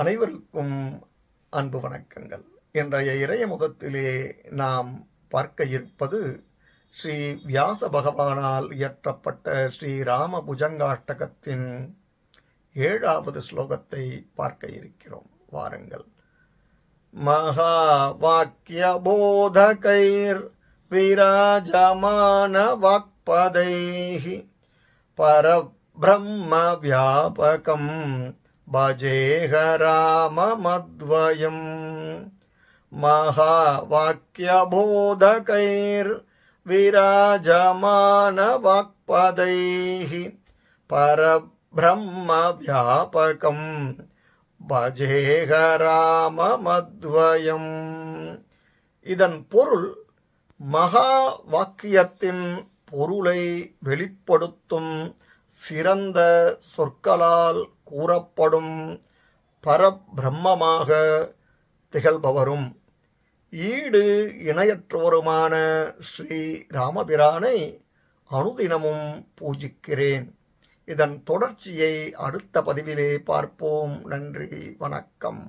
அனைவருக்கும் அன்பு வணக்கங்கள். இன்றைய இறைய முகத்திலே நாம் பார்க்க இருப்பது ஸ்ரீ வியாச பகவானால் இயற்றப்பட்ட ஸ்ரீ ராம புஜங்காஷ்டகத்தின் ஏழாவது ஸ்லோகத்தை பார்க்க இருக்கிறோம். வாருங்கள். மகா வாக்கிய போதகைர் விராஜமான வாக்பதைஹி பரபிரம்ம வியாபகம் பஜேக ராமமத்வயம் மகா வாக்கிய போதகைர் விராஜமான வாக்பதைஹி பரபிரம்ம வியாபகம் பஜேக ராமமத்வயம் இதன் பொருள் மகா வாக்கியத்தின் பொருளை வெளிப்படுத்தும் சிறந்த சொற்களால் கூறப்படும் பரபிரம்மமாக திகழ்பவரும். ஈடு இணையற்றோருமான ஸ்ரீ ராமபிரானை அனுதினமும் பூஜிக்கிறேன். இதன் தொடர்ச்சியை அடுத்த பதிவிலே பார்ப்போம். நன்றி வணக்கம்.